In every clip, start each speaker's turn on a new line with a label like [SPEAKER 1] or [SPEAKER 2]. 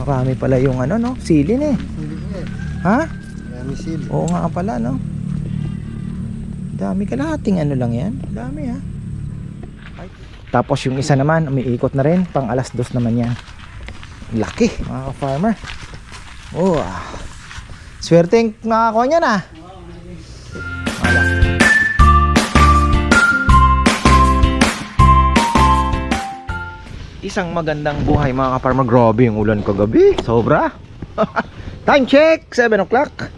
[SPEAKER 1] Marami pala yung ano no, silin eh.
[SPEAKER 2] Sili ko eh.
[SPEAKER 1] Ha?
[SPEAKER 2] Marami sili.
[SPEAKER 1] Oo nga pala no. Dami kalahating ano lang yan. Dami ha. Tapos yung isa naman, umiikot na rin. Pang alas dos naman yan. Laki mga ka-farmer. Oh, ah. Swerte yung nakakuha niyan ah. Isang magandang buhay mga ka-farmer. Grabe yung ulan kagabi. Sobra. Time check, 7 o'clock.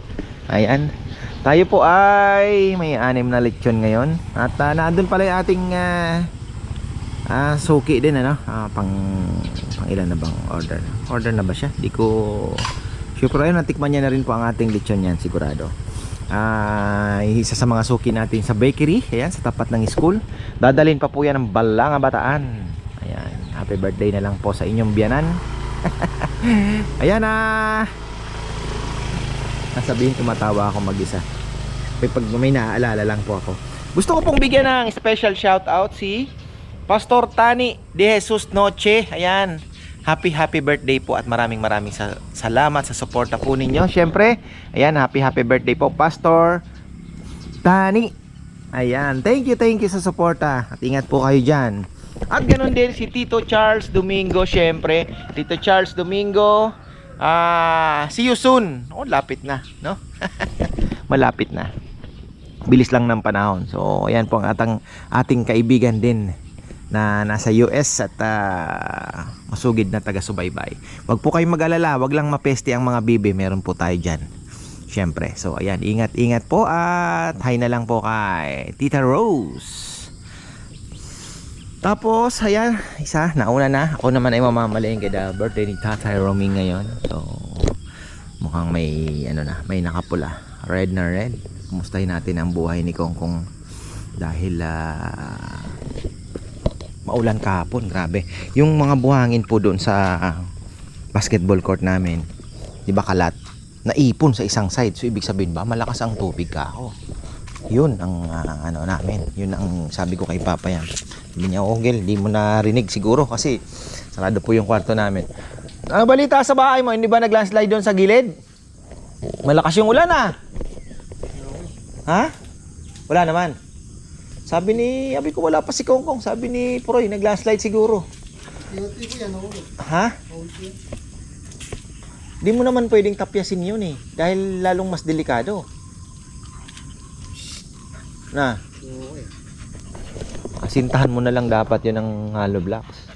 [SPEAKER 1] Ayan. Tayo po ay may anim na lechon ngayon. At uh, nandun pala yung ating ah, ah, suki din ano. Ah, pang, pang ilan na bang order? Order na ba siya? Di ko pero ayun, natikman niya na rin po ang ating lechon yan sigurado. Ah, isa sa mga suki natin sa bakery, ayan, sa tapat ng school. Dadalhin pa po yan ng Balanga Bataan. Happy birthday na lang po sa inyong biyanan. ayan na. Nasabihin tumatawa ako mag-isa. May pag may naaalala lang po ako. Gusto ko pong bigyan ng special shout out si Pastor Tani De Jesus Noche. Ayan. Happy happy birthday po at maraming maraming sa salamat sa suporta po ninyo. Syempre, ayan, happy happy birthday po Pastor Tani. Ayan, thank you, thank you sa suporta. At ingat po kayo diyan. At ganun din si Tito Charles Domingo, syempre. Tito Charles Domingo, ah, see you soon. Oh, lapit na, no? Malapit na. Bilis lang ng panahon. So, ayan po ang atang, ating kaibigan din na nasa US at ah, masugid na taga-subaybay. Huwag po kayong mag-alala, wag lang mapeste ang mga bibi, meron po tayo dyan. Siyempre. So, ayan, ingat-ingat po at hi na lang po kay Tita Rose. Tapos, ayan, isa, nauna na. Ako naman ay mamamalayin kay the birthday ni Tatay Roming ngayon. So, mukhang may, ano na, may nakapula. Red na red. Kumustahin natin ang buhay ni Kong Kong dahil ah, maulan kahapon, grabe. Yung mga buhangin po doon sa basketball court namin, di ba kalat, naipon sa isang side. So, ibig sabihin ba, malakas ang tubig ka ako. Yun ang ah, ano namin. Yun ang sabi ko kay Papa yan. Sabi niya, oh Gil, di mo narinig siguro kasi sarado po yung kwarto namin. Ano balita sa bahay mo? Hindi ba nag-landslide doon sa gilid? Malakas yung ulan ah. Ha? Wala naman. Sabi ni, sabi ko wala pa si Kongkong. Sabi ni Proy, nag-landslide siguro. Ha? Di mo naman pwedeng tapyasin yun eh. Dahil lalong mas delikado. Na,
[SPEAKER 2] Oo eh.
[SPEAKER 1] asintahan mo na lang dapat yun ng hollow blocks.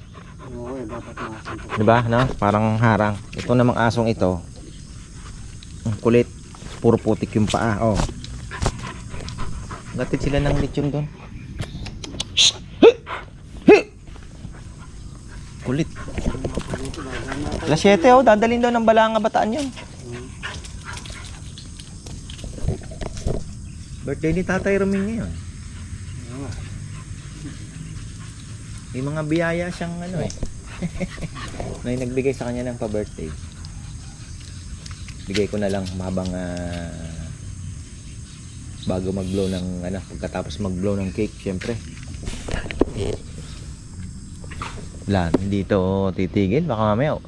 [SPEAKER 2] Oo eh, dapat nakasanto.
[SPEAKER 1] 'Di ba? No? Parang harang. Ito namang asong ito. Ang kulit. Puro putik yung paa. Oh. Gatid sila ng lechon doon. Kulit. Alas 7 oh, dadalhin daw ng balanga bataan yun. Birthday ni Tatay Roming ngayon.
[SPEAKER 2] Oo nga.
[SPEAKER 1] May mga biyaya siyang ano eh. May nagbigay sa kanya ng pa-birthday. Bigay ko na lang habang ah, bago mag-blow ng ano, pagkatapos mag-blow ng cake, syempre. Wala, hindi to titigil. Baka mamaya, oh.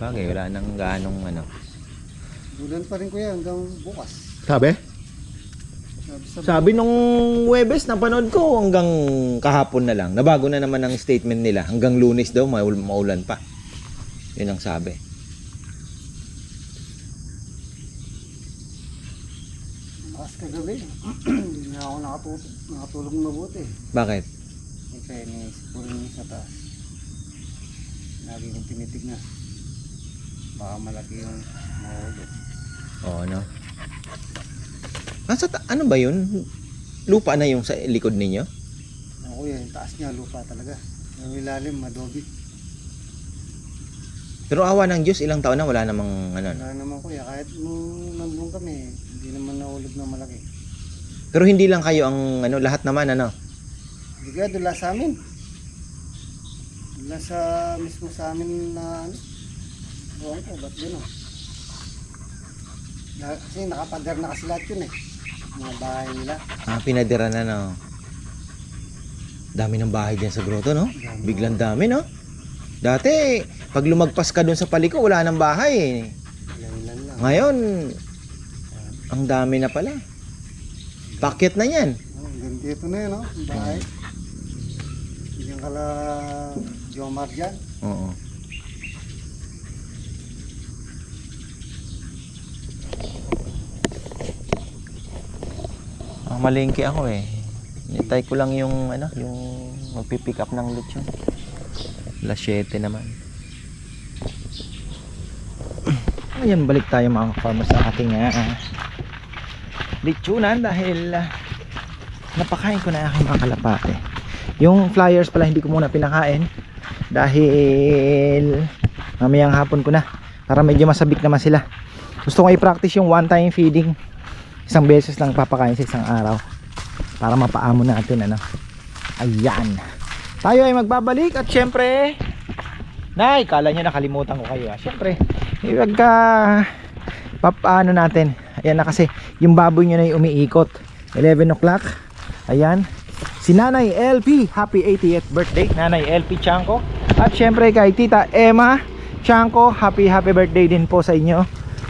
[SPEAKER 1] bagay, wala nang ganong ano.
[SPEAKER 2] Ulan pa rin ko yan hanggang bukas.
[SPEAKER 1] Sabi?
[SPEAKER 2] Sabi sa
[SPEAKER 1] Sabi nung Webes, napanood ko hanggang kahapon na lang. Nabago na naman ang statement nila. Hanggang lunes daw, maul- maulan pa. Yun ang sabi.
[SPEAKER 2] bukas kagabi. Hindi na ako nakatulog, nakatulog mabuti.
[SPEAKER 1] Bakit?
[SPEAKER 2] Kasi may sipurin sa taas. Lagi kong tinitignan. Baka malaki yung mahulog.
[SPEAKER 1] Oo, no? Nasa ta- ano ba yun? Lupa na yung sa likod ninyo?
[SPEAKER 2] Ako yan, yung taas niya lupa talaga. Yung ilalim, adobe.
[SPEAKER 1] Pero awa ng Diyos, ilang taon na wala namang ano. no?
[SPEAKER 2] Wala naman kuya, kahit nung nandun kami, hindi naman nahulog na malaki.
[SPEAKER 1] Pero hindi lang kayo ang ano, lahat naman ano.
[SPEAKER 2] Hindi kaya dula sa amin. Dula sa mismo sa amin na ano. Ewan ko, ba't gano'n? Na, kasi nakapader na kasi lahat yun eh. Mga bahay nila.
[SPEAKER 1] Ah, pinadira na no. Dami ng bahay dyan sa grotto, no? Biglang dami, no? Dati, Pag lumagpas ka dun sa paliko, wala nang bahay eh. Ngayon, ang dami na pala. Bakit na yan?
[SPEAKER 2] Oh, ganito na yun, no? Bahay. Diyan kala Jomar dyan.
[SPEAKER 1] Oo. Ah, malingki ako eh. Nitay ko lang yung ano, yung magpipick up ng lechon. Alas 7 naman. Ayan, balik tayo mga farmers sa ating uh, lechonan dahil ah, napakain ko na aking mga kalapate. Yung flyers pala hindi ko muna pinakain dahil mamayang hapon ko na para medyo masabik naman sila. Gusto ko i-practice yung one time feeding. Isang beses lang papakain sa isang araw para mapaamo natin ano. Ayan. Tayo ay magbabalik at syempre Nay, kala nyo nakalimutan ko kayo ah. Syempre, pagka papaano natin. Ayan na kasi yung baboy nyo na yung umiikot. 11 o'clock. Ayan. Si Nanay LP, happy 80th birthday. Nanay LP Chanko. At syempre kay Tita Emma Chanko, happy happy birthday din po sa inyo.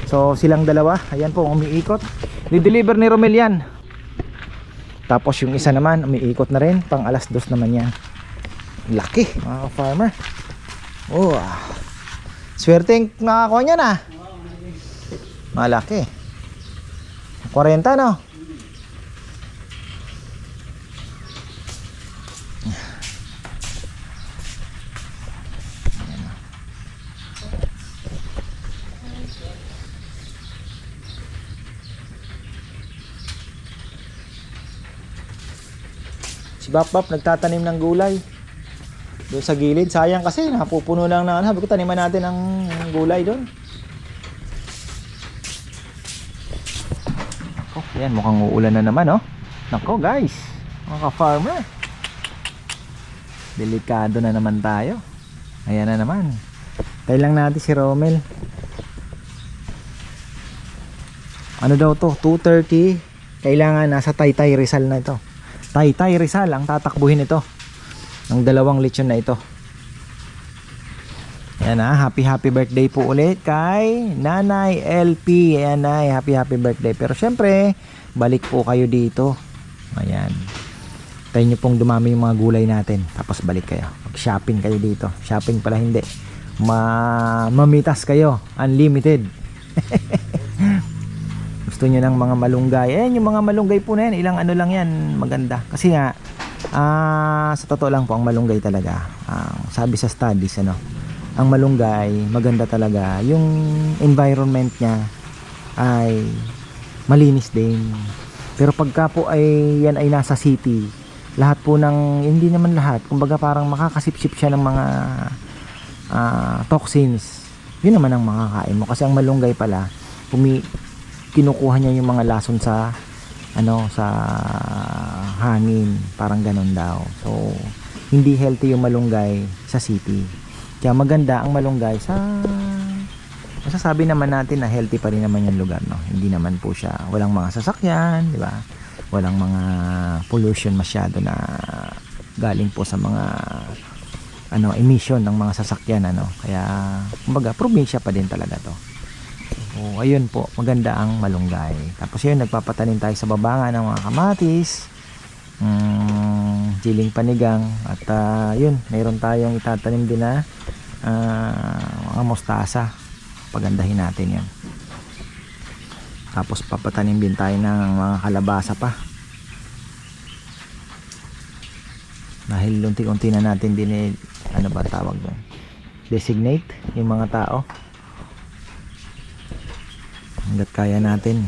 [SPEAKER 1] So silang dalawa, ayan po umiikot. Di-deliver ni Romel yan. Tapos yung isa naman, umiikot na rin. Pang alas dos naman yan. Laki, mga farmer. Oh, ah. swerte yung nakakuha niya na. Malaki. 40 no? Si Bap Bap nagtatanim ng gulay. Doon sa gilid, sayang kasi napupuno lang na ano. Sabi ko taniman natin ng gulay doon. Ako, yan mukhang uulan na naman oh. Nako guys, mga ka-farmer. Delikado na naman tayo. Ayan na naman. Tayo lang natin si Romel. Ano daw to? 2.30. Kailangan nasa Taytay Rizal na ito. Taytay Rizal ang tatakbuhin ito ng dalawang lechon na ito. Yan na happy happy birthday po ulit kay Nanay LP ayan na happy happy birthday. Pero syempre balik po kayo dito. Ayan. Tayo nyo pong dumami yung mga gulay natin. Tapos balik kayo. Mag shopping kayo dito. Shopping pala hindi. Ma mamitas kayo. Unlimited gusto nyo ng mga malunggay. Ayan yung mga malunggay po na yan ilang ano lang yan maganda. Kasi nga ah sa totoo lang po ang malunggay talaga ah, sabi sa studies ano ang malunggay maganda talaga. Yung environment niya ay malinis din. Pero pagka po ay yan ay nasa city lahat po ng hindi naman lahat kumbaga parang makakasipsip siya ng mga ah, toxins. Yun naman ang makakain mo. Kasi ang malunggay pala pumi kinukuha niya yung mga lason sa ano sa hangin. Parang ganun daw. So hindi healthy yung malunggay sa city kaya maganda ang malunggay sa masasabi naman natin na healthy pa rin naman yung lugar no? Hindi naman po siya walang mga sasakyan di ba? Walang mga pollution masyado na galing po sa mga ano emission ng mga sasakyan ano? Kaya kumbaga probinsya pa din talaga to So, ayun po, maganda ang malunggay. Tapos yun, nagpapatanim tayo sa babanga ng mga kamatis, mm, jiling panigang, at ah, yun, mayroon tayong itatanim din na ah, mga mostasa. Pagandahin natin yan. Tapos papatanim din tayo ng mga kalabasa pa. Dahil unti-unti na natin din eh, ano ba tawag doon? Designate yung mga tao hanggat kaya natin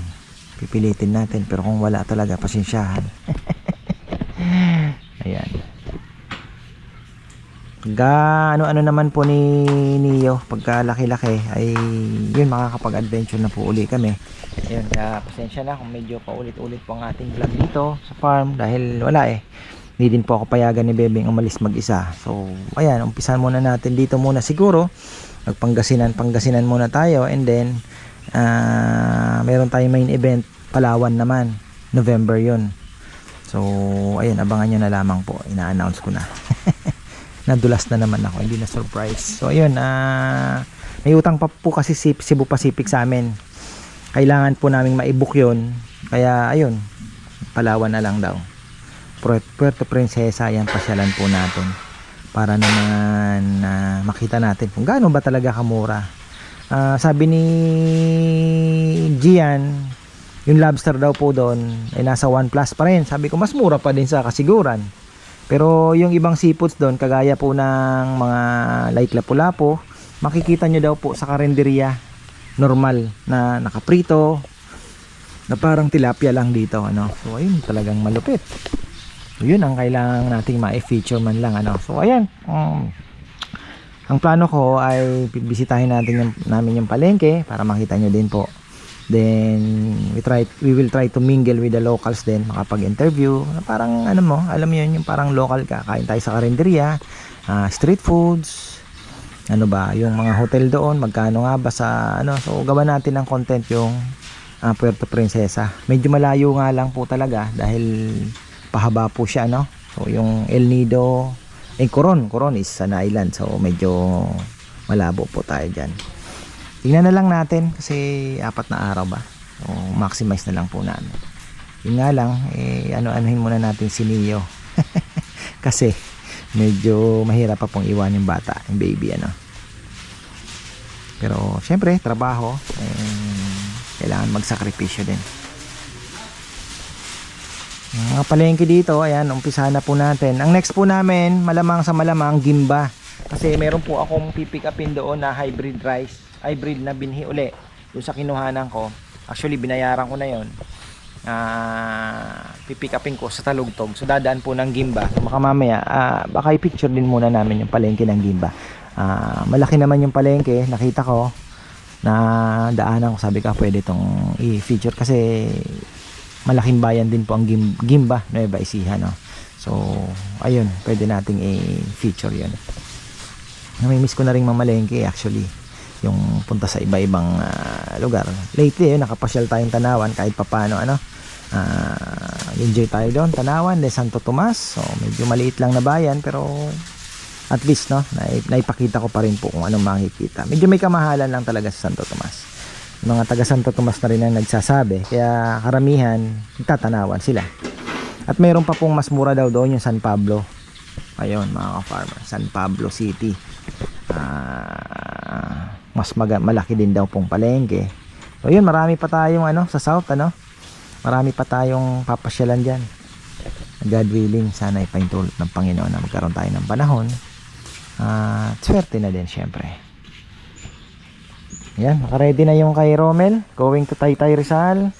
[SPEAKER 1] pipilitin natin. Pero kung wala talaga pasensyahan. Ayan. Pagka ano ano naman po ni Neo pagka laki laki ay yun makakapag adventure na po uli kami. Ayun kaya pasensya na kung medyo paulit ulit po ang ating vlog dito sa farm dahil wala eh. Hindi din po ako payagan ni Bebeng umalis mag isa so ayan umpisan muna natin dito muna siguro. Magpanggasinan panggasinan muna tayo and then ah meron tayong main event Palawan naman November yon so ayun abangan nyo na lamang po ina-announce ko na nadulas na naman ako, hindi na surprise. So ayun, ah may utang pa po kasi si Cebu Pacific sa amin. Kailangan po naming maibuk yun. Kaya ayun, Palawan na lang daw. Puerto, Princesa, yan pasyalan po natin. Para naman ah, makita natin kung gaano ba talaga kamura. Ah, sabi ni Gian, yung lobster daw po doon ay nasa 1 plus pa rin. Sabi ko mas mura pa din sa kasiguran. Pero yung ibang seafoods doon, kagaya po ng mga like lapu-lapu, makikita nyo daw po sa karinderya normal na nakaprito, na parang tilapia lang dito ano. So ayun talagang malupit. Yun ang kailangan nating ma-feature man lang ano. So ayan. um, ang plano ko ay bisitahin natin yung, namin yung palengke para makita nyo din po. Then we try we will try to mingle with the locals din, makapag-interview. Parang ano mo, alam mo yun, yung parang local ka, kain tayo sa karinderya, ah, street foods, ano ba, yung mga hotel doon, magkano nga ba sa ano. So gawa natin ng content yung ah, Puerto Princesa. Medyo malayo nga lang po talaga dahil pahaba po siya no. So yung El Nido, eh Coron, Coron is an island so medyo malabo po tayo diyan. Tingnan na lang natin kasi apat na araw ba. So maximize na lang po namin. Yun nga lang, eh, ano-anuhin muna natin si Neo. kasi medyo mahirap pa pong iwan yung bata, yung baby ano. Pero syempre, trabaho, eh, kailangan magsakripisyo din. Mga palengke dito, ayan, umpisa na po natin. Ang next po namin, malamang sa malamang, gimba. Kasi meron po akong pipick upin doon na hybrid rice, hybrid na binhi uli. Doon sa kinuhanan ko. Actually, binayaran ko na yon. Ah, pipick upin ko sa Talugtog. So dadaan po ng Gimba. So baka mamaya, ah, baka i-picture din muna namin yung palengke ng Gimba. Ah, malaki naman yung palengke, nakita ko na daanan ko sabi ka pwede itong i-feature kasi malaking bayan din po ang Gim- Gimba, Nueva Ecija no. So, ayun, pwede nating i-feature 'yun. Namimiss ko na rin mamalengke actually yung punta sa iba-ibang ah, lugar. Lately, eh, nakapasyal tayong Tanawan kahit papano ano. Ah, enjoy tayo doon, Tanawan, de Santo Tomas. So, medyo maliit lang na bayan pero at least no, nai- naipakita ko pa rin po kung anong makikita. Medyo may kamahalan lang talaga sa Santo Tomas. Mga taga Santo Tomas na rin ang nagsasabi, kaya karamihan nagtatanawan sila. At mayroon pa pong mas mura daw doon yung San Pablo. Ayun mga ka-farmer, San Pablo City. Ah, mas maga- malaki din daw pong palengke. So yun, marami pa tayong ano sa south ano. Marami pa tayong papasyalan diyan. God willing, sana ipaintulot ng Panginoon na magkaroon tayo ng panahon. Ah, swerte na din syempre. Yan, naka-ready na yung kay Romel. Going to Taytay Rizal.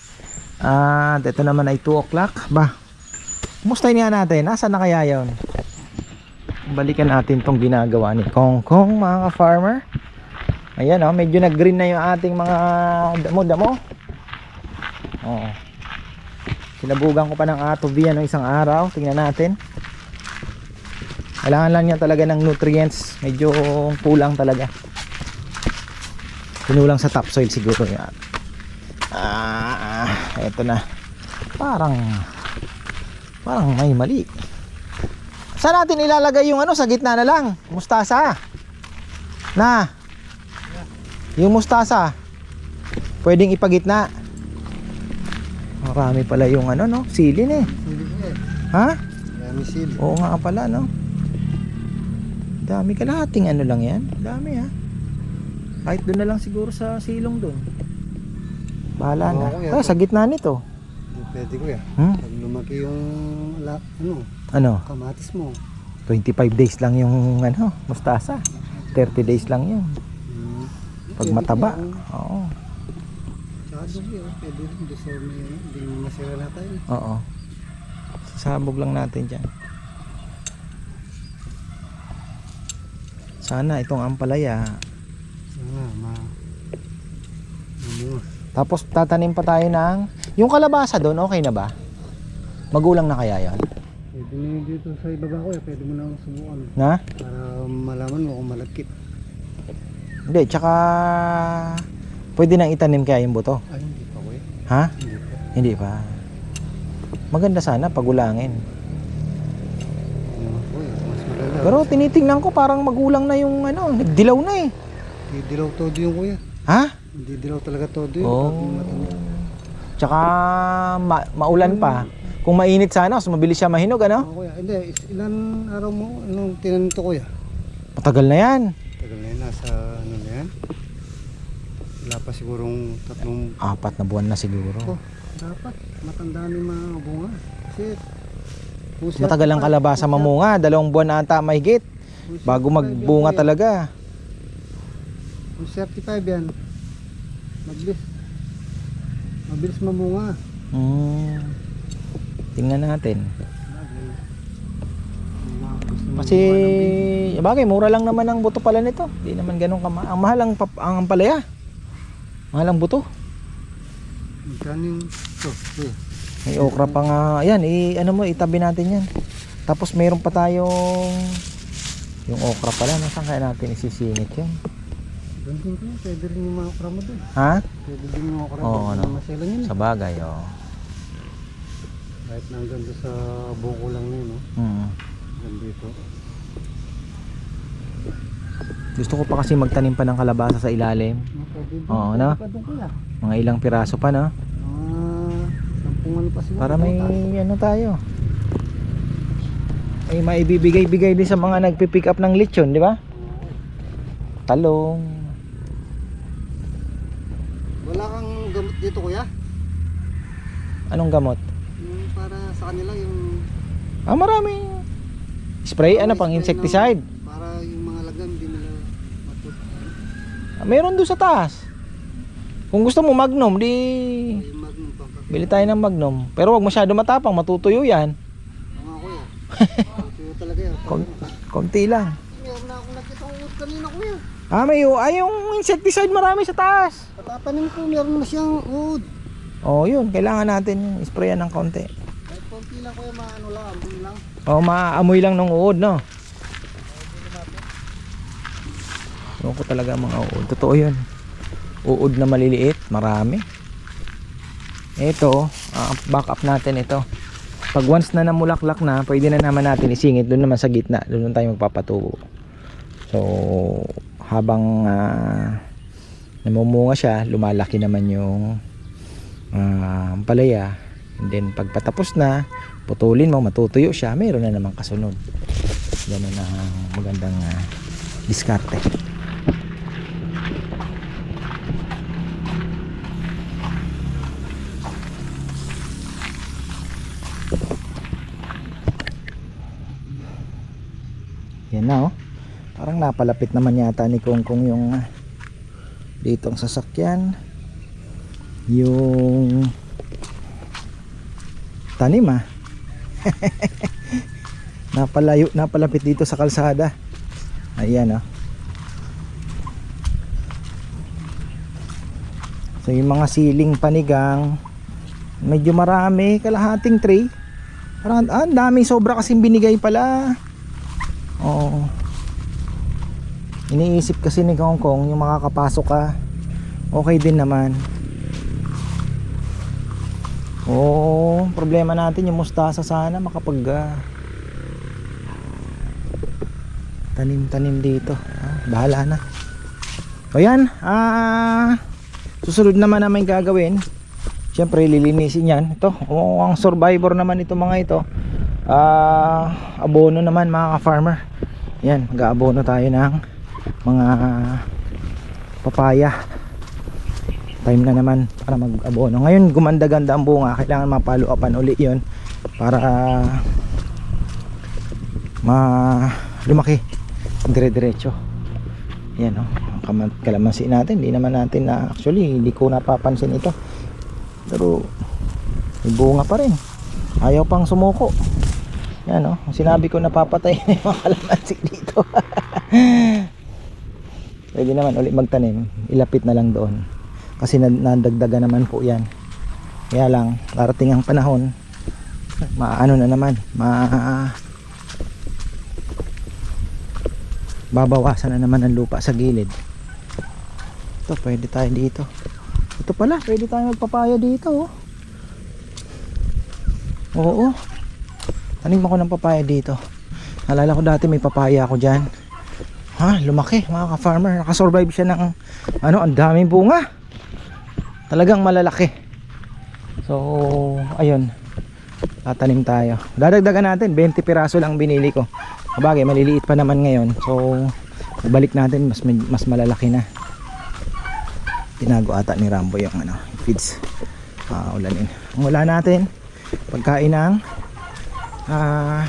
[SPEAKER 1] At ito naman ay 2 o'clock. Ba, kumustahin nga natin. Nasaan na kaya yun? Balikan natin tong ginagawa ni Kong Kong mga ka-farmer. Ayan oh, medyo nag-green na yung ating mga damo-damo. Oo. Sinabugan ko pa ng ato V ano isang araw. Tingnan natin. Kailangan lang niya talaga ng nutrients. Medyo kulang talaga. Pinulang sa topsoil siguro yan. Ah, ah, eto na. Parang parang may mali. Saan natin ilalagay yung ano sa gitna na lang? Mustasa. Na. Yung mustasa. Pwedeng ipagitna. Marami pala yung ano no, silin eh. Ha?
[SPEAKER 2] Dami sili.
[SPEAKER 1] Oo nga pala no. Dami kalahating ano lang yan. Dami ha. Kahit doon na lang siguro sa silong doon. Bahala na.
[SPEAKER 2] Oo, kuya.
[SPEAKER 1] Ah, sa gitna nito.
[SPEAKER 2] Hindi pwede ko yan.
[SPEAKER 1] Hmm?
[SPEAKER 2] Pag lumaki yung la, ano,
[SPEAKER 1] Ano?
[SPEAKER 2] kamatis mo.
[SPEAKER 1] 25 days lang yung ano, mustasa. 30 days lang yun.
[SPEAKER 2] Hmm.
[SPEAKER 1] Pag
[SPEAKER 2] Pwede
[SPEAKER 1] mataba.
[SPEAKER 2] ko yan.
[SPEAKER 1] Oo.
[SPEAKER 2] Tsaka doon yun, pwede rin. Doon sa may, hindi mo masira na tayo.
[SPEAKER 1] Oo. Sasabog lang natin dyan. Sana itong ampalaya.
[SPEAKER 2] Sana, ma... Ano,
[SPEAKER 1] Tapos tatanim pa tayo ng... Yung kalabasa doon, okay na ba? Magulang na kaya yon
[SPEAKER 2] pwede na yun dito sa ibaba ko eh. Pwede mo na subukan.
[SPEAKER 1] Na?
[SPEAKER 2] Para malaman mo kung malagkit.
[SPEAKER 1] Hindi, tsaka... Pwede nang itanim kaya yung buto.
[SPEAKER 2] Ay, hindi pa ko eh.
[SPEAKER 1] Ha?
[SPEAKER 2] Hindi pa.
[SPEAKER 1] Hindi pa. Maganda sana pagulangin.
[SPEAKER 2] Ano. Mas maganda
[SPEAKER 1] Pero tinitingnan ko parang magulang na yung ano, nagdilaw na eh.
[SPEAKER 2] Hindi dilaw todo yung kuya.
[SPEAKER 1] Ha?
[SPEAKER 2] Hindi dilaw talaga todo yun.
[SPEAKER 1] Oh.
[SPEAKER 2] Pag matanda.
[SPEAKER 1] Tsaka ma- maulan pa. Kung mainit sana, mas mabilis siya mahinog, ano?
[SPEAKER 2] Oo, kuya. Hindi, is- ilan araw mo? Anong tinanim to kuya?
[SPEAKER 1] Matagal na yan.
[SPEAKER 2] Tagal na yan, nasa ano na yan? Wala pa sigurong tatlong...
[SPEAKER 1] Apat na buwan na siguro.
[SPEAKER 2] Oh, dapat matanda ni mga bunga. Kasi...
[SPEAKER 1] Matagal ang kalabasa mamunga, dalawang buwan na ata mahigit bago magbunga talaga.
[SPEAKER 2] Kung 35 yan, mabilis. Mabilis mamunga.
[SPEAKER 1] Hmm. Tingnan natin. Kasi,
[SPEAKER 2] ng
[SPEAKER 1] bagay, mura lang naman ang buto pala nito. Hindi naman ganun kama. Ang mahal ang, pap- ang palaya. Mahal ang buto.
[SPEAKER 2] Magkano kuya.
[SPEAKER 1] May okra pa nga. Ayan, i, ano mo, itabi natin yan. Tapos mayroon pa tayong yung okra pala. Nasaan kaya natin isisingit yun?
[SPEAKER 2] Doon din kuya, pwede rin yung mga okra mo doon.
[SPEAKER 1] Ha?
[SPEAKER 2] Pwede din yung okra
[SPEAKER 1] Oo,
[SPEAKER 2] doon.
[SPEAKER 1] ano.
[SPEAKER 2] Maselan yun.
[SPEAKER 1] Sa bagay, oh.
[SPEAKER 2] Kahit na hanggang doon sa buko lang na yun, no?
[SPEAKER 1] Hmm.
[SPEAKER 2] Hanggang dito.
[SPEAKER 1] Gusto ko pa kasi magtanim pa ng kalabasa sa ilalim.
[SPEAKER 2] Pwede doon.
[SPEAKER 1] Oo,
[SPEAKER 2] Pwede
[SPEAKER 1] no?
[SPEAKER 2] pa doon.
[SPEAKER 1] Mga ilang piraso pa, no?
[SPEAKER 2] Ah, sampungan pa siguro.
[SPEAKER 1] Para may ano tayo. May maibibigay-bigay din sa mga nagpi-pick up ng lechon, di ba?
[SPEAKER 2] Oo.
[SPEAKER 1] Talong.
[SPEAKER 2] Wala kang gamot dito kuya?
[SPEAKER 1] Anong gamot?
[SPEAKER 2] Yung para sa kanila yung
[SPEAKER 1] Ah, marami. Spray, ano pang insecticide?
[SPEAKER 2] ng- para yung mga lagam hindi nila matut.
[SPEAKER 1] Ah, Meron doon sa taas. Kung gusto mo magnum, di
[SPEAKER 2] magnum
[SPEAKER 1] bili tayo ng magnum. Pero wag masyado matapang, matutuyo yan.
[SPEAKER 2] Mga kuya. Ito talaga yan.
[SPEAKER 1] Kon- konti lang.
[SPEAKER 2] Meron na akong nakita kanina kuya.
[SPEAKER 1] Ah, may ay yung insecticide marami sa taas.
[SPEAKER 2] Patapanin ko meron na siyang uod.
[SPEAKER 1] Oh, yun, kailangan natin yung sprayan ng konti.
[SPEAKER 2] Kahit konti lang kuya maano lang, ambun lang.
[SPEAKER 1] Oh, maamoy lang ng uod, no? Ewan ko talaga mga uod. Totoo yun. Uod na maliliit, marami. Ito, ah, back up natin ito. Pag once na namulaklak na, pwede na naman natin isingit doon naman sa gitna. Doon tayo magpapatubo. So, habang ah, namumunga siya, lumalaki naman yung ah, palaya. And then, pag patapos na, putulin mo, matutuyo siya, mayroon na namang kasunod. Ganun ang magandang ah, diskarte. Yan na oh. Parang napalapit naman yata ni Kong Kong yung ah, ditong sasakyan. Yung tanim ah. Napalayo, napalapit dito sa kalsada. Ayan oh. So yung mga siling panigang medyo marami, kalahating tray. Parang ah, daming sobra kasing binigay pala. Oo. Iniisip kasi ni Hong Kong yung makakapasok ka. Okay din naman. Oo, problema natin yung mustasa sana makapag ah, tanim-tanim dito. Ah, bahala na. O yan, ah susunod naman namin gagawin. Siyempre lilinisin yan. Ito, oh, ang survivor naman ito mga ito. Ah, abono naman mga ka-farmer. Yan, mag-aabono tayo ng mga papaya. Time na naman para mag-abono. Ngayon gumanda-ganda ang bunga, kailangan mapalo-upan uli 'yon para ma lumaki dire-diretso. Yan oh, ang kalamansi natin, hindi naman natin na actually hindi ko napapansin ito. Pero may bunga pa rin. Ayaw pang sumuko. Yan oh, sinabi ko napapatay na yung mga kalamansi dito. Pwede naman ulit magtanim, ilapit na lang doon. Kasi nad- nadagdagan naman po 'yan. Kaya lang darating ang panahon maano na naman, ma babawasan na naman ang lupa sa gilid. Ito, pwede tayo dito. Ito pala, pwede tayo magpapaya dito. Oh. Oo. Tanim ako ng papaya dito. Alala ko dati may papaya ako dyan. Ha, lumaki mga ka-farmer. Nakasurvive siya ng ano, ang daming bunga. Talagang malalaki. So, ayun. Tatanim tayo. Dadagdagan natin, 20 piraso lang binili ko. Kabagay, maliliit pa naman ngayon. So, balik natin, mas mas malalaki na. Tinago ata ni Rambo yung ano, feeds. Ah, ulanin. Ang wala natin, pagkain ng ah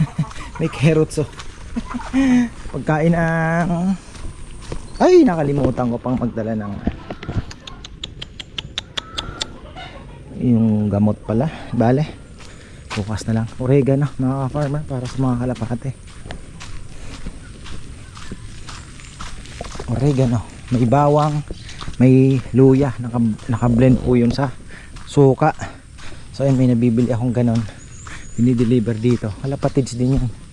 [SPEAKER 1] may carrots oh. Pagkain ng ay nakalimutan ko pang magdala ng yung gamot pala. Bale bukas na lang. Oregano mga farmer para sa mga kalapate oregano may bawang may luya. Naka, naka-blend po yun sa suka. So ayun may nabibili akong ganon. Dinideliver dito. Kalapatids din yan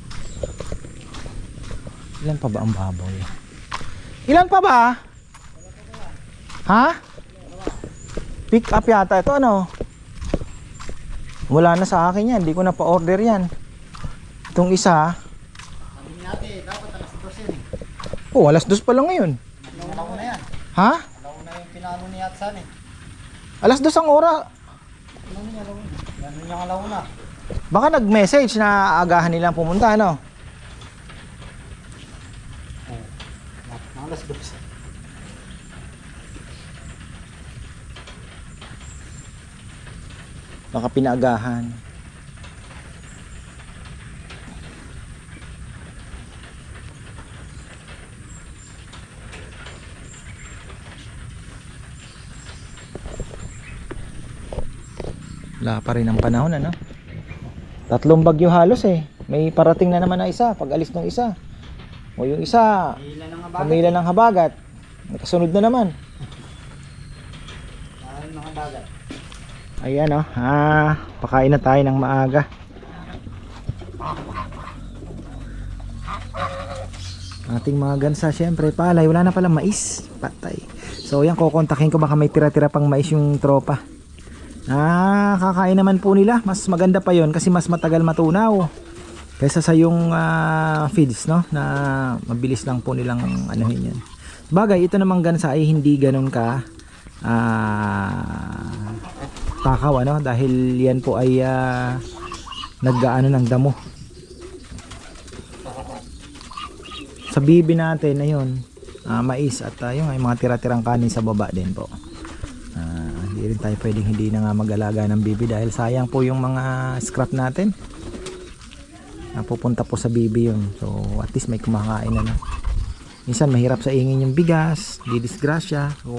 [SPEAKER 1] ilan pa ba ang baboy ilan pa ba ha pick up yata ito ano wala na sa akin yan hindi ko na pa order yan itong isa
[SPEAKER 2] Sabi natin, dapat alas 12 yan eh.
[SPEAKER 1] oh alas dos pa lang ngayon
[SPEAKER 2] Alauna na yan.
[SPEAKER 1] ha
[SPEAKER 2] Alauna yung pinano ni Atsan eh.
[SPEAKER 1] alas dos ang ora
[SPEAKER 2] Ano niya alauna? Ano niya alauna?
[SPEAKER 1] baka nag-message na agahan nilang pumunta ano baka pinaagahan. Wala pa rin ang panahon ano? Tatlong bagyo halos eh. May parating na naman na isa pag alis ng isa. O yung isa pamila ng habagat. nakasunod na naman.
[SPEAKER 2] Dahil mga dagat.
[SPEAKER 1] Ayan oh, ah, pakain na tayo ng maaga. Ating mga gansa, syempre, palay, wala na palang mais, patay. So yan, kukontakin ko baka may tira-tira pang mais yung tropa. Ah, kakain naman po nila, mas maganda pa yon kasi mas matagal matunaw. Kaysa sa yung ah, feeds, no, na mabilis lang po nilang anuhin yan. Bagay, ito namang gansa ay hindi ganun ka ah takaw ano? Dahil yan po ay uh, naggaano ng damo. Sa bibi natin ayun ah, mais at uh, yung ay mga tira-tirang kanin sa baba din po. Ah, hindi rin tayo pwedeng hindi na nga mag-alaga ng bibi dahil sayang po yung mga scrap natin. Napupunta po sa bibi yun. So at least may kumakain na no? minsan mahirap sa ingin yung bigas di disgrasya. So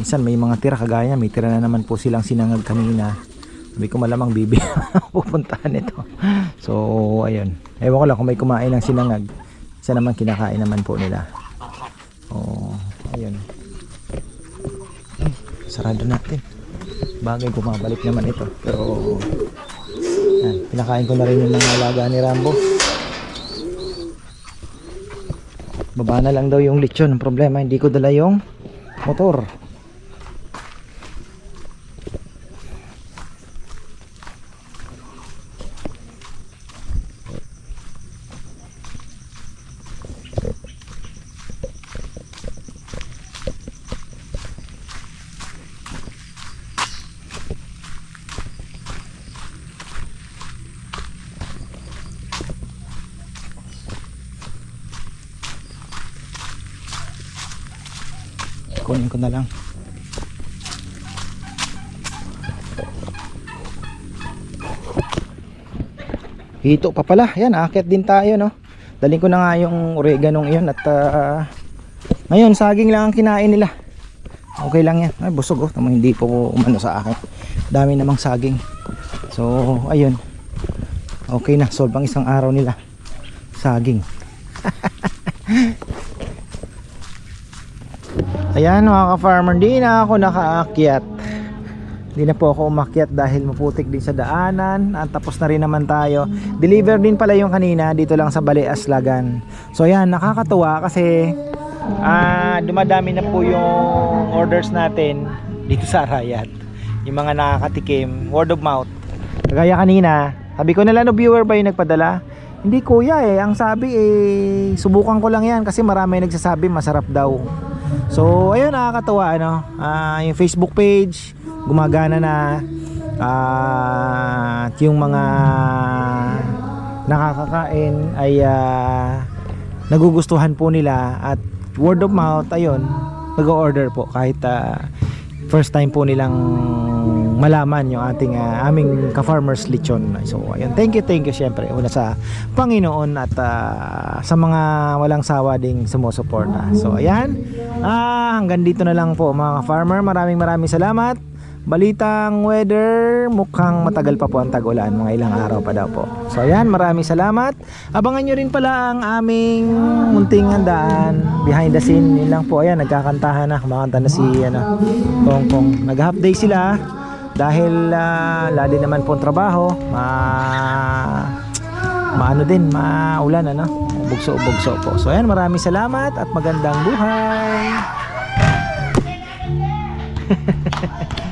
[SPEAKER 1] minsan may mga tira kagaya may tira na naman po silang sinangag kanina. Sabi ko malamang bibi pupuntahan ito so ayun. Ewan ko lang kung may kumain ng sinangag. Isa naman kinakain naman po nila. Oh ayun. Ay, sarado natin. Bagay bumabalik naman ito. Pero yan, pinakain ko na rin yung mga alaga ni Rambo. Baba na lang daw yung lechon ang problema hindi ko dala yung motor ko na lang. Hito pa pala. Yan akit din tayo no? Daling ko na nga yung oregano iyon at ah, ngayon saging lang ang kinain nila. Okay lang yan. Ay busog oh. Tamo hindi po umano sa akin. Dami namang saging. So ayun. Okay na. Solve ang isang araw nila. Saging Ayan mga ka-farmer, di na ako nakaakyat. Di na po ako umakyat dahil maputik din sa daanan. At tapos na rin naman tayo. Deliver din pala yung kanina dito lang sa Bali Aslagan. So ayan, nakakatuwa kasi ah, dumadami na po yung orders natin dito sa Arayat. Yung mga nakakatikim, word of mouth. Kagaya kanina, Sabi ko nila no viewer ba yung nagpadala? Hindi kuya eh, ang sabi eh subukan ko lang yan kasi marami nagsasabi masarap daw. So ayun nakakatawa ano, ah, yung Facebook page gumagana na at yung mga nakakakain ay ah, nagugustuhan po nila at word of mouth ayun nag-order po kahit ah, first time po nilang malaman yung ating ah, aming ka-farmers lechon so ayun thank you thank you syempre una sa Panginoon at ah, sa mga walang sawa ding sumusuporta so ayan ah, hanggang dito na lang po mga farmer maraming maraming salamat Balitang weather, mukhang matagal pa po ang tag-ulan, mga ilang araw pa daw po. So ayan, maraming salamat. Abangan nyo rin pala ang aming munting handaan behind the scene. Yun lang po, ayan, nagkakantahan na, kumakanta na si ano, Kong Kong. Nag-half day sila dahil uh, lali naman po ang trabaho. Ma maano din, maulan ano, bugso-bugso po. So ayan, maraming salamat at magandang buhay.